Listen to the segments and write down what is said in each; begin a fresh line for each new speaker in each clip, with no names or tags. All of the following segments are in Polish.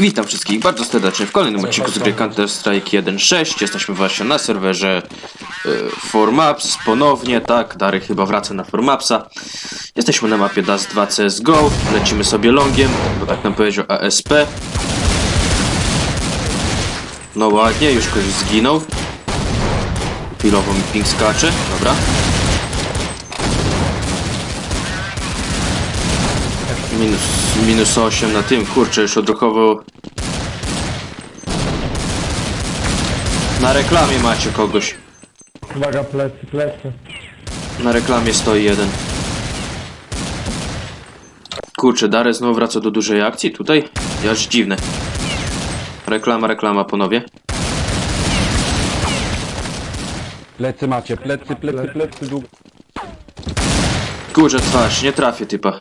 Witam wszystkich bardzo serdecznie w kolejnym odcinku z gry Counter-Strike 1.6. Jesteśmy właśnie na serwerze y, Formaps ponownie, tak, Dary chyba wraca na Formapsa. Jesteśmy na mapie DAS 2 CSGO, lecimy sobie longiem, bo tak nam powiedział ASP. No ładnie, już ktoś zginął. Chwilowo mi ping skacze, dobra. Minus, minus 8 na tym, kurczę, już odruchowo... Na reklamie macie kogoś.
Uwaga, plecy, plecy.
Na reklamie stoi jeden. Kurczę, Dare znowu wraca do dużej akcji tutaj? Aż dziwne. Reklama, reklama ponownie.
Plecy macie, plecy, plecy, plecy, długo.
Kurczę, twarz, nie trafię typa.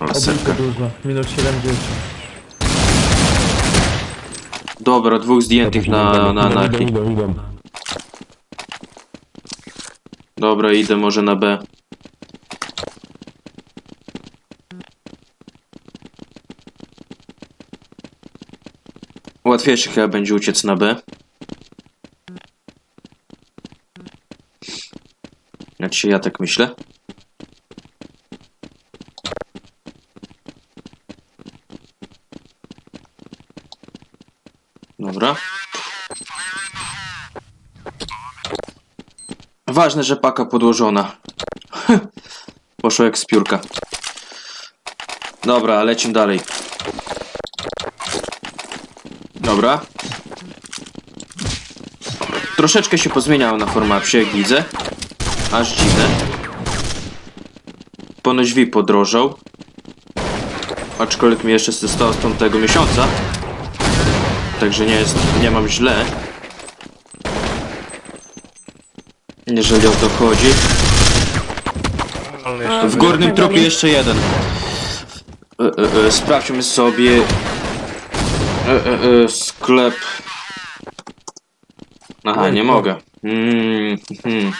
Obrót dużo. Minus 70.
Dobra, dwóch zdjętych na, na, na
Idą, idą, idą.
Dobra, idę może na B. Łatwiejszy chyba będzie uciec na B. Znaczy ja tak myślę. Dobra. Ważne, że paka podłożona. Poszło jak z piórka. Dobra, lecimy dalej. Dobra. Troszeczkę się pozmieniało na formapsie, jak widzę. Aż dziwne. Ponoć VIP podrożał. Aczkolwiek mi jeszcze z tamtego miesiąca. Także nie jest, nie mam źle. Jeżeli o to chodzi. W górnym trupie jeszcze jeden. E, e, e, sprawdźmy sobie e, e, e, sklep. Aha, nie mogę. Mm, hmm.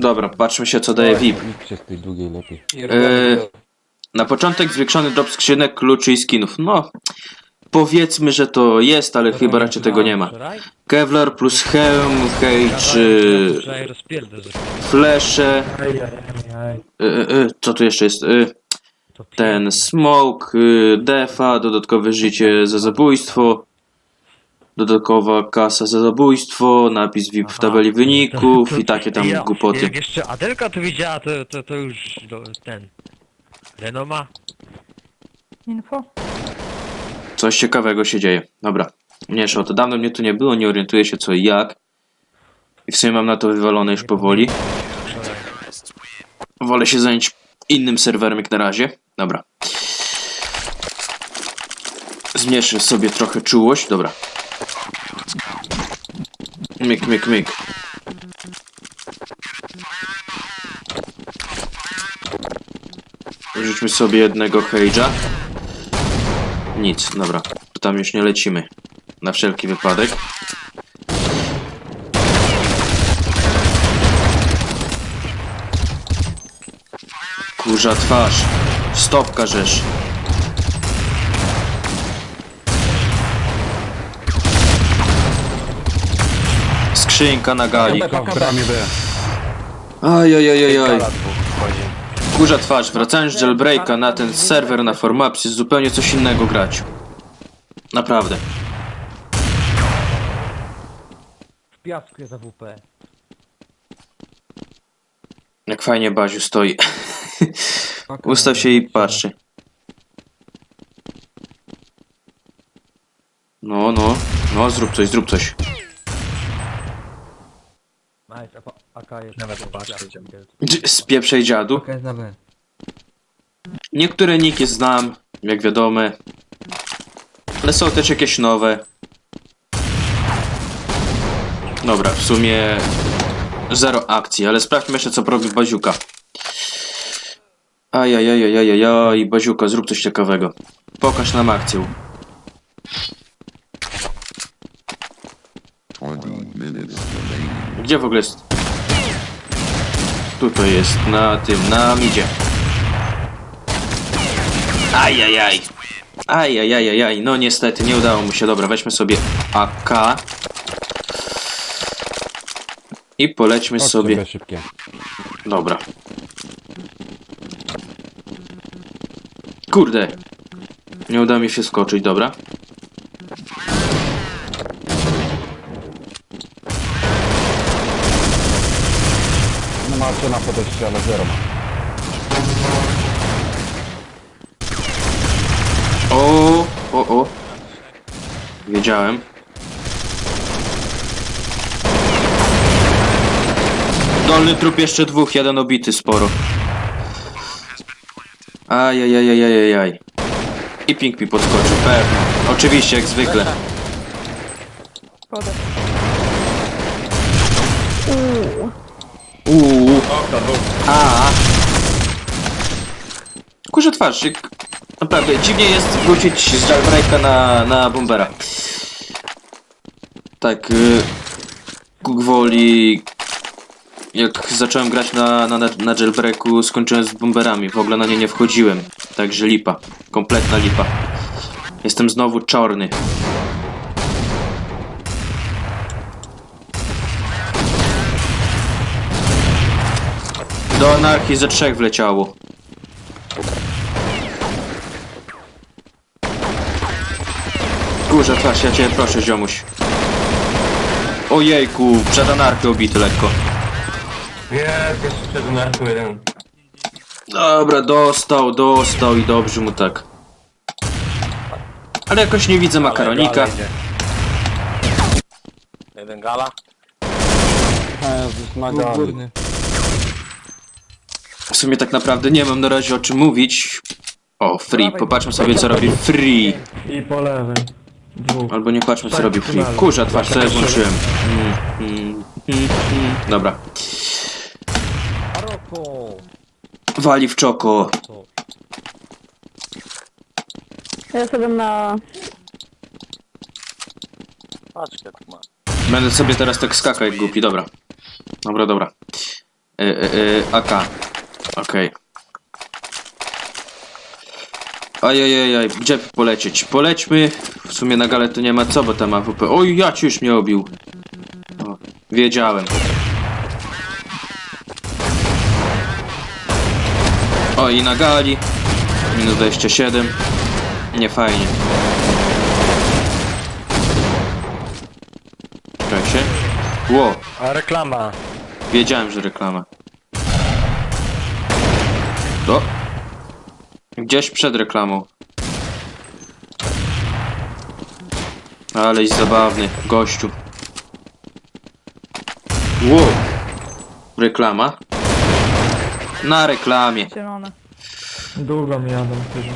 Dobra, patrzmy się co daje VIP.
Idźcie z tej drugiej lepiej.
Na początek zwiększony drop skrzynek, kluczy i skinów. No, powiedzmy, że to jest, ale chyba raczej tego nie ma. Kevlar plus hełm, hejcz, y, flesze. Y, y, co tu jeszcze jest? Y, ten smoke, y, defa, dodatkowe życie za zabójstwo. Dodatkowa kasa za zabójstwo, napis VIP w
Aha,
tabeli
to-
wyników
to-
i takie tam
ja,
głupoty.
Jak jeszcze Adelka to widziała, to, to, to już do, ten. Renoma?
Info?
Coś ciekawego się dzieje. Dobra. Mniejsza o to. Dawno mnie tu nie było, nie orientuję się co i jak. I w sumie mam na to wywalone już powoli. Wolę się zająć innym serwerem jak na razie. Dobra. Zmniejszę sobie trochę czułość. Dobra. Myk, myk, myk. Rzućmy sobie jednego hejdża. Nic, dobra. Tam już nie lecimy. Na wszelki wypadek. Kurza twarz. Stopka rzesz. Skrzynka na gali.
W bramie B.
Ajajajajaj. Kurza twarz, wracając z jailbreaka na ten serwer na Formapsy, zupełnie coś innego grać. Naprawdę.
W piasku jest AWP.
Jak fajnie Baziu stoi. Ustaw się i patrzy. No, no, no, zrób coś, zrób coś.
AK jest.
Nawet patrzę, idziemy.
Dż- Spieprzej dziadu.
AK jest na B.
Niektóre niki znam, jak wiadomo. Ale są też jakieś nowe. Dobra, w sumie zero akcji, ale sprawdźmy jeszcze co robi Baziuka. Ajajajajajajaj, Baziuka, zrób coś ciekawego. Pokaż nam akcję. Gdzie w ogóle jest? Tutaj jest, na tym, na midzie. Ajajaj. Ajajajajaj, no niestety nie udało mu się. Dobra, weźmy sobie AK. I polećmy
Chodź
sobie.
sobie szybkie.
Dobra. Kurde. Nie uda mi się skoczyć, dobra.
No macie na podejście, ale ma.
O, o, o. Wiedziałem. Dolny trup jeszcze dwóch, jeden obity sporo. Ajajajajajajaj. I Pink mi podskoczył, pewnie. Oczywiście, jak zwykle.
Wodę.
Uuu. A. Kurze twarz, naprawdę dziwnie jest wrócić z jailbreaka na, na bombera. Tak, y, gwoli jak zacząłem grać na, na, na jailbreaku skończyłem z bomberami, w ogóle na nie nie wchodziłem. Także lipa, kompletna lipa. Jestem znowu czarny. Do anarchii ze trzech wleciało. Kurze, twarz, ja cię proszę, ziomuś. Ojejku, przed anarchią obity lekko.
Jest, jeszcze przed narku jeden.
Dobra, dostał, dostał i dobrze mu tak. Ale jakoś nie widzę makaronika.
Jeden gala.
Jezus, nagali.
W sumie tak naprawdę nie mam na razie o czym mówić. O, free, popatrzmy sobie co robi free.
I po lewej. Dwóch.
Albo nie patrzmy co
Tak,
robi free. Kurza twarz, co ja włączyłem. Mm, mm, mm, mm. Dobra. Wali w czoko.
Ja sobie na...
Paczkę tu ma.
Będę sobie teraz tak skakał jak głupi, dobra. Dobra, dobra. E, e, e, AK. Okej. Ajajajaj, gdzie polecieć? Polećmy. W sumie na galę to nie ma co, bo tam AWP. Oj, ja ci już mnie obił. O, wiedziałem. O, i na gali. Minus 27. Nie fajnie. Czekaj się. Ło,
A reklama.
wiedziałem, że reklama. Do. Gdzieś przed reklamą. Aleś zabawny, gościu. Ło. Reklama. Na reklamie.
Zielone.
Długo mi jadą chyba.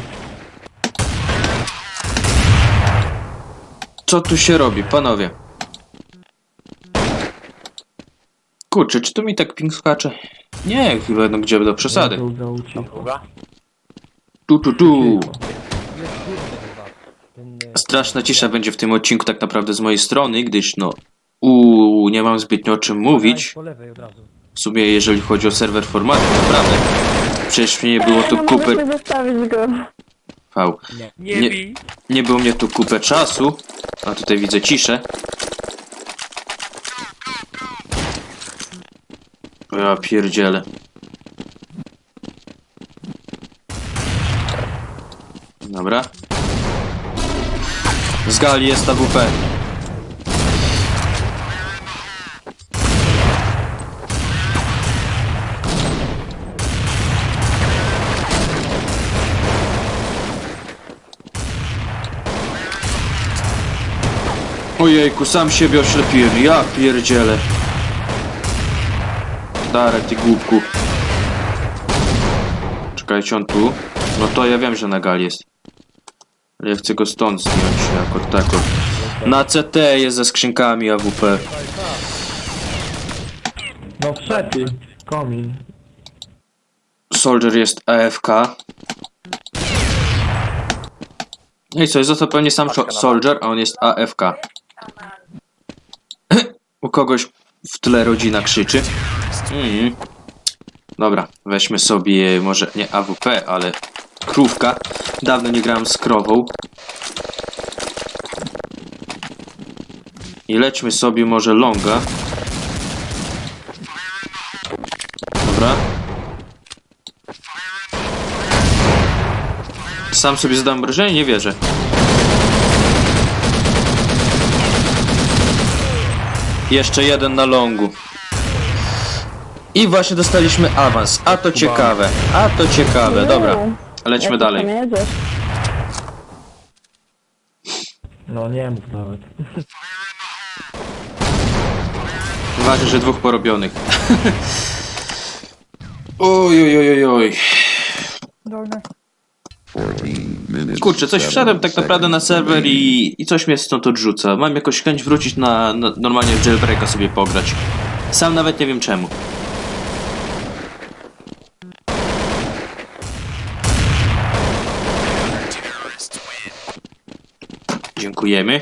Co tu się robi, panowie? Kurczę, czy tu mi tak ping skacze? Nie, chyba no gdzie do przesady.
Długa?
Tu, tu, tu. Straszna cisza będzie w tym odcinku tak naprawdę z mojej strony, gdyż no... Uuu, nie mam zbytnio o czym mówić.
Po lewej od razu.
W sumie jeżeli chodzi o serwer formatu, naprawdę. Przecież mnie było tu
no
kupę...
możesz zostawić go.
Nie,
Nie-
bij.
Nie było mnie tu kupę czasu, a tutaj widzę ciszę. Ja pierdzielę. Dobra. Z gali jest AWP. Ojejku, sam siebie oślepiłem, ja pierdzielę. Darek, ty głupku. Czekajcie, on tu? No to ja wiem, że na gali jest. Ale ja chcę go stąd zdjąć, jako tako. Na CT jest ze skrzynkami AWP.
No wszedł. Komin.
Soldier jest AFK. No i co, jest to pewnie sam Soldier, a on jest AFK. U kogoś w tle rodzina krzyczy. Mm. Dobra, weźmy sobie może nie AWP, ale krówka. Dawno nie grałem z krową. I lećmy sobie może longa. Dobra. Sam sobie zadam wrażenie, nie wierzę. Jeszcze jeden na longu. I właśnie dostaliśmy awans. A to ciekawe. A to ciekawe. Dobra. Lećmy
Jak
dalej.
tam jedziesz?
No nie mów nawet.
Uważaj, że dwóch porobionych. oj, oj, oj, oj, oj. Kurczę, coś wszedłem tak naprawdę na serwer i, i coś mnie stąd odrzuca. Mam jakąś chęć wrócić na, na normalnie w jailbreaka sobie pograć. Sam nawet nie wiem czemu. Dziękujemy.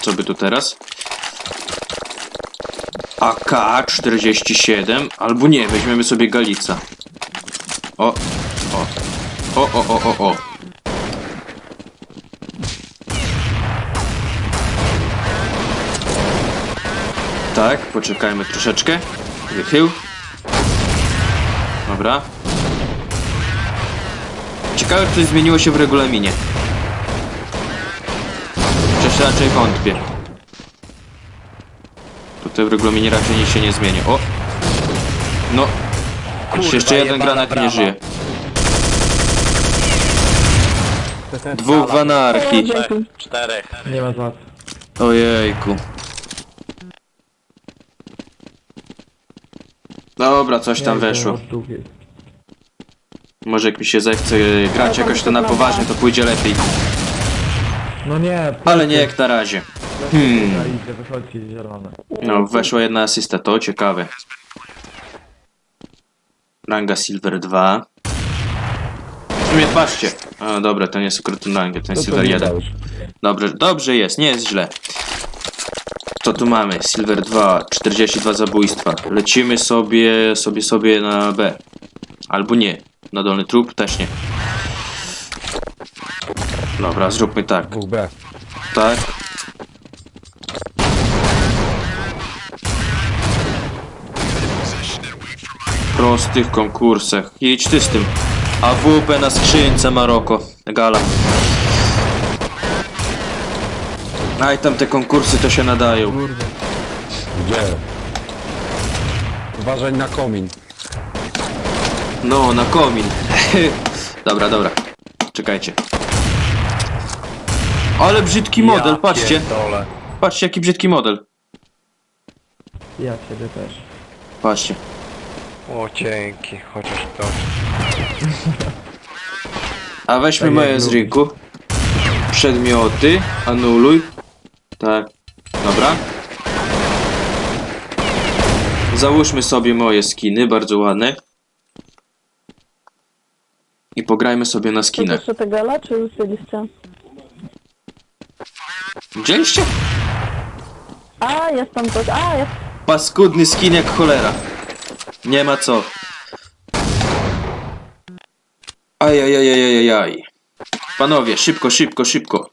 Co by tu teraz? AK-47, albo nie, weźmiemy sobie Galica. O, o, o, o, o, o, o. Tak, poczekajmy troszeczkę. Wychył. Dobra. Ciekawe, czy coś zmieniło się w regulaminie. Chociaż raczej wątpię. Tutaj w regulaminie raczej nic się nie zmieni. O! No.
Kurwa,
jeszcze jeden granat nie żyje. Dwóch w anarchii.
Czterech.
Nie ma za co.
Ojejku. Dobra, coś tam weszło. Może jak mi się zechce grać jakoś to na poważnie, to pójdzie lepiej.
No nie,
Ale nie jak na razie. Hmm.
Wychodzi zielone.
No, weszła jedna asysta, to ciekawe. Ranga Silver 2. W sumie patrzcie. A dobra, to nie jest akurat ten rangę, to jest Silver 1. Dobrze, dobrze jest, nie jest źle. Co tu mamy? Silver 2, 42 zabójstwa. Lecimy sobie, sobie, sobie na B. Albo nie. Na dolny trup też nie. Dobra, zróbmy tak.
Dwóch B.
Tak. Prostych konkursach. Jedź ty z tym. AWP na skrzynce Maroko. Gala. A i tam te konkursy to się nadają.
Gdzie? Uważaj na komin.
No, na komin. dobra, dobra. Czekajcie. Ale brzydki model,
Ja
patrzcie.
pierdolę.
Patrzcie jaki brzydki model.
Ja ciebie też.
Patrzcie.
O, dzięki, chociaż to.
A weźmy
Tak
moje z
lubisz.
rynku. Przedmioty. Anuluj. Tak. Dobra. Załóżmy sobie moje skiny, bardzo ładne. I pograjmy sobie na skinach.
Jeszcze te gala, czy już?
Widzieliście?
A, jest tam coś. A, jest.
Paskudny skin jak cholera. Nie ma co. Ajajajajajaj. Panowie, szybko, szybko, szybko.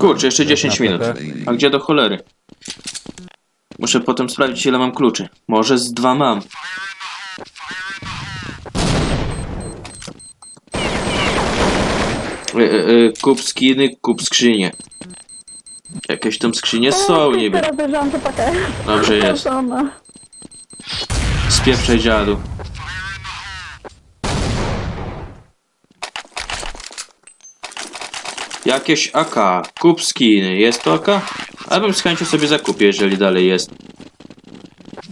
Kurczę, jeszcze 10 minut. A gdzie do cholery? Muszę potem sprawdzić ile mam kluczy. Może z dwa mam. E, e, e, kup skiny, kup skrzynie. Jakieś tam skrzynie są
O,
niby.
Teraz bierzałam to pakę.
Dobrze jest. Spieprzaj dziadu. Jakieś AK. Kup skiny. Jest to AK? A bym z chęcią sobie zakupię, jeżeli dalej jest.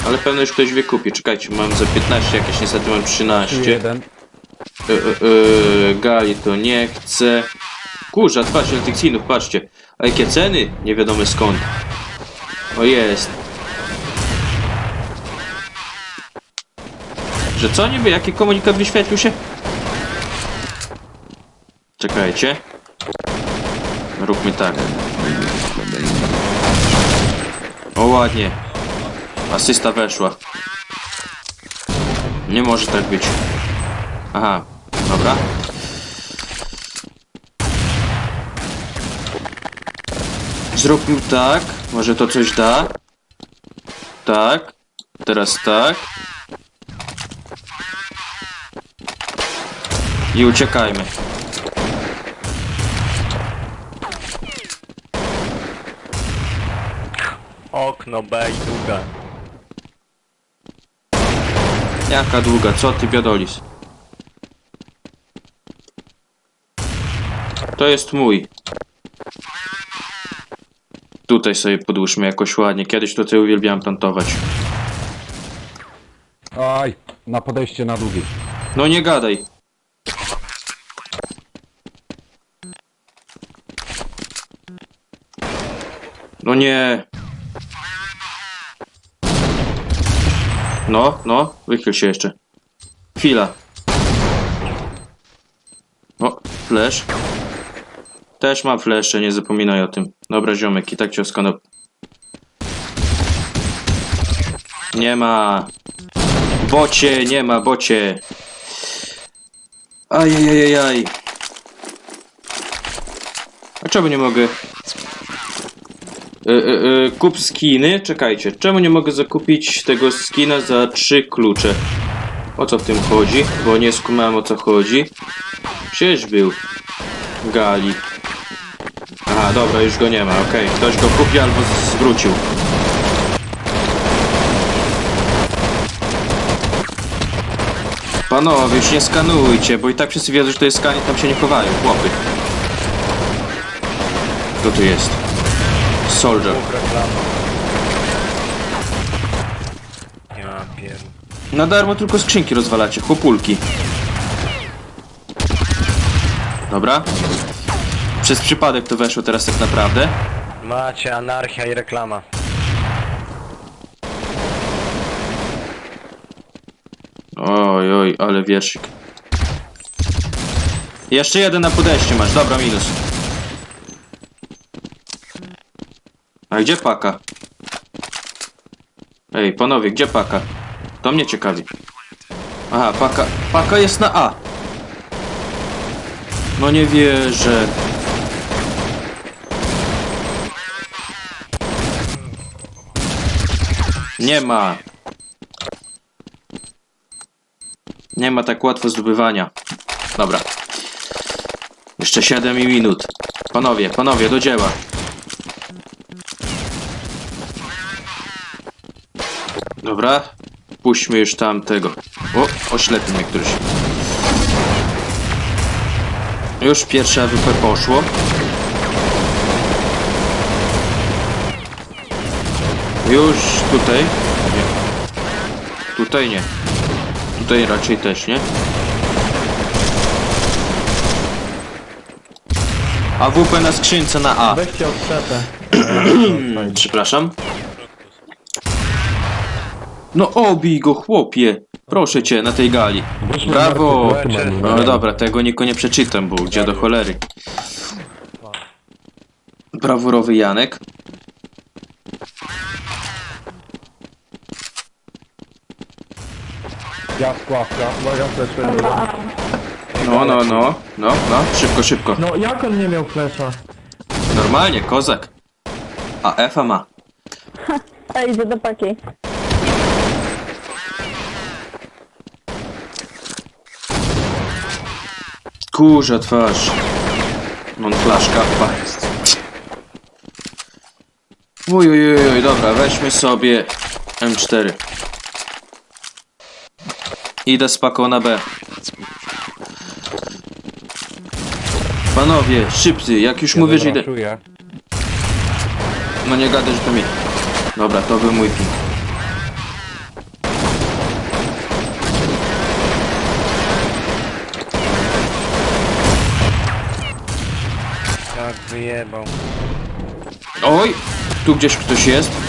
Ale pewno już ktoś wykupi. Czekajcie, mam za 15, jakieś niestety mam 13.
Jeden.
E, e, gali to nie chcę. Na tych skinów, patrzcie. A jakie ceny? Nie wiadomo skąd. O jest. Że co niby? Jaki komunikat wyświetlił się? Czekajcie. Róbmy tak. O ładnie. Asysta weszła. Nie może tak być. Aha, dobra. Zróbmy tak. Może to coś da. Tak. Teraz tak. I uciekajmy.
Okno B i długa.
Jaka długa, co ty biadolis? To jest mój. Tutaj sobie podłóżmy jakoś ładnie. Kiedyś tutaj uwielbiałem plantować.
Aj, na podejście na długi.
No nie gadaj. No nie. No, no, wychyl się jeszcze. Chwila. O, flash. Też mam flesze, nie zapominaj o tym. Dobra, ziomek, i tak cię skano... Nie ma. Bocie, nie ma, bocie. Ajajajajaj. A czemu nie mogę? Y, y, y, kup skiny? Czekajcie, czemu nie mogę zakupić tego skina za trzy klucze? O co w tym chodzi? Bo nie skumałem o co chodzi. Przecież był. Gali. Aha, dobra, już go nie ma, okej. Ktoś go kupił albo zwrócił. Panowie, już nie skanujcie, bo i tak wszyscy wiedzą, że to jest skanie, tam się nie chowają, chłopy. Kto tu jest? Soldier. Na darmo tylko skrzynki rozwalacie, chłopulki. Dobra. Przez przypadek to weszło teraz tak naprawdę.
Macie anarchia i reklama.
Oj, oj, ale wierszyk. Jeszcze jeden na podejście masz, dobra, minus. A gdzie paka? Ej, panowie, gdzie paka? To mnie ciekawi. Aha, paka, paka jest na A. No nie wierzę. Nie ma. Nie ma tak łatwo zdobywania. Dobra. Jeszcze 7 minut. Panowie, panowie, do dzieła. Dobra. Puśćmy już tamtego. O, oślepmy mnie któryś. Już pierwsze AWP poszło. Już tutaj. Nie. Tutaj nie. Tutaj raczej też nie. AWP na skrzynce na A.
Weźcie odczepę.
Przepraszam. No obij go, chłopie. Proszę cię, na tej gali. Brawo! No dobra, tego niko nie przeczytam, bo gdzie do cholery. Brawurowy Janek.
Ja skławka.
Uwaga, fleszuje.
No, no, no. No, no, szybko, szybko.
No jak on nie miał flesza?
Normalnie, kozak. A Efa ma.
A idzie do paki.
Kurza twarz. Mam flaszka. Pa. Oj, oj, oj, oj, dobra, weźmy sobie M4. Idę z paką na B. Panowie, szybcy, jak już mówię, że idę...
Czuję.
No nie gadaj, że to mi. Dobra, to był mój ping.
Jak wyjebał.
Oj! Tu gdzieś ktoś jest.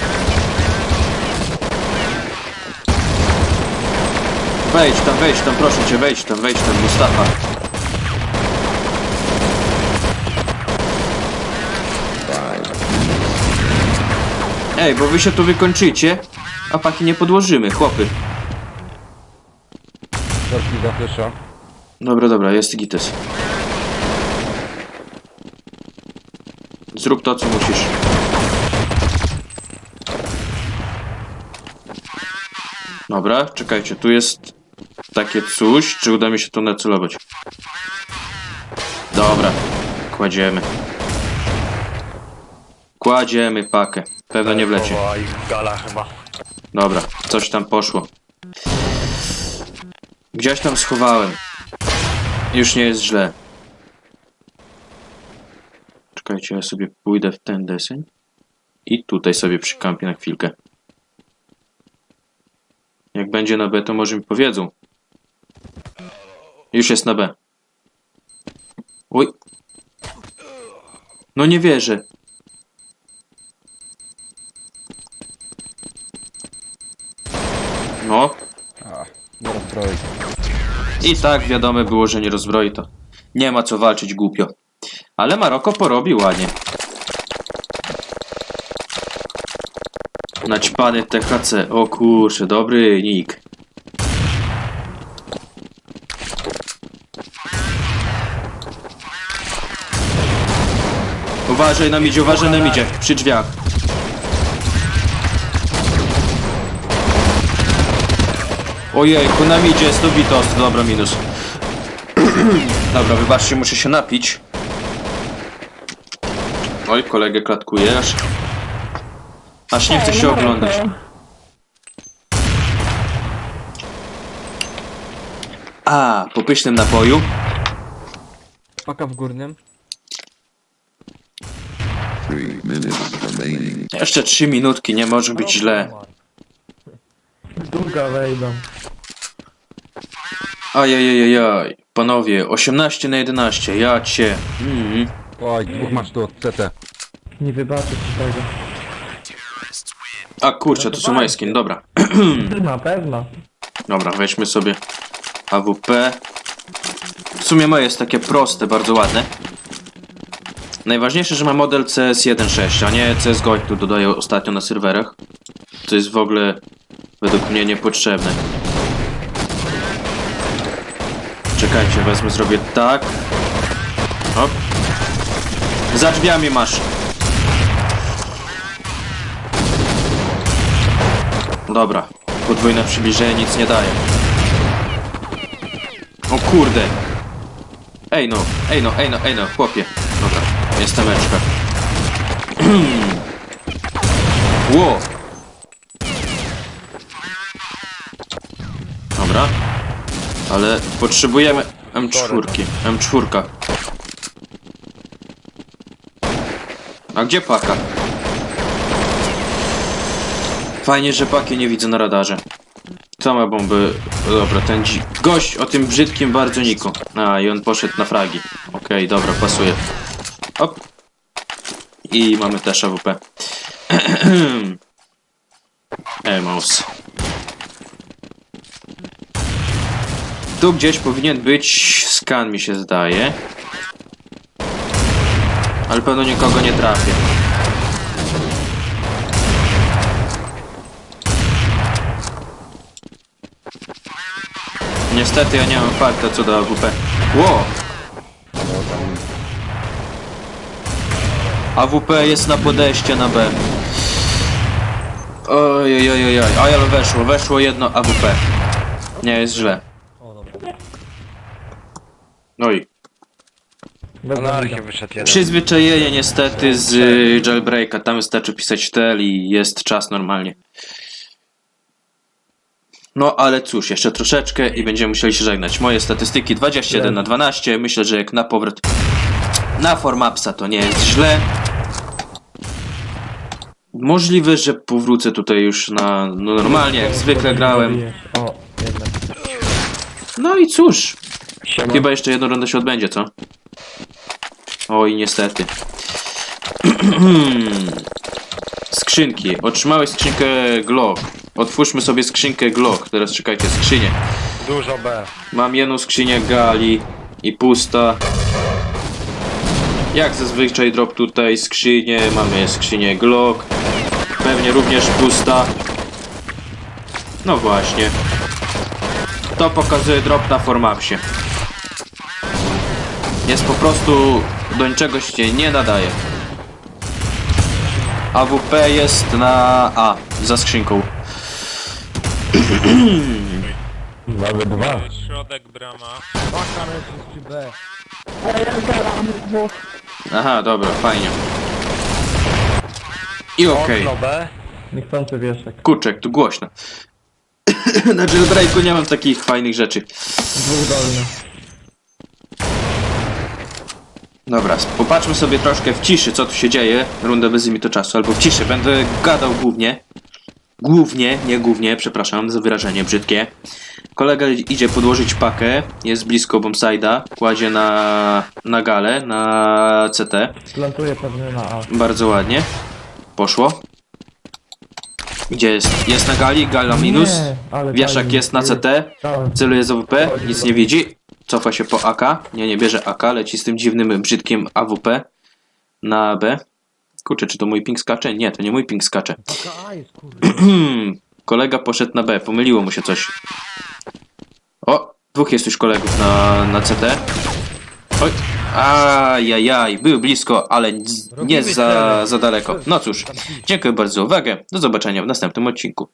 Wejdź tam, wejdź tam, proszę cię, wejdź tam, wejdź tam, Mustafa. Ej, bo wy się tu wykończycie, A paki nie podłożymy, chłopy.
Torki za flesza.
Dobra, dobra, jest gites. Zrób to, co musisz. Dobra, czekajcie, tu jest takie coś, czy uda mi się to nacelować? Dobra, kładziemy. Kładziemy pakę. Pewno nie wleci.
O, i gala chyba.
Dobra, coś tam poszło. Gdzieś tam schowałem. Już nie jest źle. Czekajcie, ja sobie pójdę w ten deseń. I tutaj sobie przykampię na chwilkę. Jak będzie na B, to może mi powiedzą. Już jest na B. Oj. No nie wierzę. No. I tak wiadome było, że nie rozbroi to. Nie ma co walczyć głupio. Ale Maroko porobi ładnie. Naćpany THC. O kurczę, dobry nick. Uważaj na midzie, uważaj na midzie. Przy drzwiach. Ojej, na midzie jest to bitos. Dobra, minus. Dobra, wybaczcie, muszę się napić. Oj, kolegę klatkuje aż. Aż nie chce się
no
oglądać. A, po pysznym napoju.
Paka w górnym.
Jeszcze trzy minutki, nie może być źle.
Długa wejdą.
Ajajajajaj. Panowie, 18 na 11, ja cię. Mm.
Oj, dwóch masz tu od CT.
Nie wybaczę ci tego.
A kurczę, to są majskin, dobra.
Na pewno.
Dobra, weźmy sobie AWP. W sumie moje jest takie proste, bardzo ładne. Najważniejsze, że ma model CS1.6, a nie CSGO, tu dodaję ostatnio na serwerach. To jest w ogóle według mnie niepotrzebne. Czekajcie, wezmę, zrobię tak. Hop. Za drzwiami masz. Dobra, podwójne przybliżenie nic nie daje. O kurde. Ej no, ej no, ej no, ej no, chłopie. Jest temeczka. Ło! Dobra. Ale potrzebujemy M4. M4. A gdzie paka? Fajnie, że paki nie widzę na radarze. Ma bomby? Dobra, ten dzi... Gość o tym brzydkim bardzo niku. A, i on poszedł na fragi. Okej, dobra, pasuje. Hop. I mamy też AWP. Ej, mouse. Tu gdzieś powinien być skan, mi się zdaje. Ale pewno nikogo nie trafię. Niestety ja nie mam farta co do AWP. Ło! AWP jest na podejście na B. Oj, oj, oj, oj, ale weszło, weszło jedno AWP. Nie jest źle.
Bez
Anarchia
zamida.
wyszedł jeden.
Przyzwyczajenie niestety z y, jailbreaka. Tam wystarczy pisać tel i jest czas normalnie. No ale cóż, jeszcze troszeczkę i będziemy musieli się żegnać. Moje statystyki 21 na 12. Myślę, że jak na powrót na Formapsa to nie jest źle. Możliwe, że powrócę tutaj już na no normalnie, jak zwykle grałem.
Zabijesz. O, jednak.
No i cóż,
Siema.
Chyba jeszcze jedna runda się odbędzie, co? Oj, niestety. Skrzynki. Otrzymałeś skrzynkę Glock. Otwórzmy sobie skrzynkę Glock. Teraz czekajcie, skrzynię.
Dużo B.
Mam jedną skrzynię Gali i pusta. Jak zazwyczaj drop tutaj skrzynię. Mamy skrzynię Glock. Pewnie również pusta. No właśnie. To pokazuje drop na formapsie. Jest po prostu do niczego się nie nadaje. AWP jest na A, za skrzynką.
Nawet dwa.
Środek brama.
Dwóch.
Aha, dobra, fajnie. I okej.
Okno B.
Niechcący wieszek.
Kurczę, jak tu głośno. Na jailbreaku nie mam takich fajnych rzeczy.
Dwóch dolnych.
Dobra, popatrzmy sobie troszkę w ciszy, co tu się dzieje. Rundę bez limitu czasu, albo w ciszy. Będę gadał głównie. Głównie, nie głównie, przepraszam za wyrażenie brzydkie. Kolega idzie podłożyć pakę, jest blisko bombside'a, kładzie na, na galę, na CT.
Plantuję pewnie na A.
Bardzo ładnie. Poszło. Gdzie jest? Jest na gali, gala minus.
Ale
Wieszak
fajnie.
jest na CT.
Dałem.
Celuje z AWP, nic nie widzi. Cofa się po AK. Nie, nie bierze AK, leci z tym dziwnym, brzydkim AWP na B. Kurczę, czy to mój ping skacze? Nie, to nie mój ping skacze. Kolega poszedł na B, pomyliło mu się coś. O, dwóch jest już kolegów na, na CT. Oj, ajajaj, był blisko, ale nie za, za daleko. No cóż, dziękuję bardzo za uwagę. Do zobaczenia w następnym odcinku.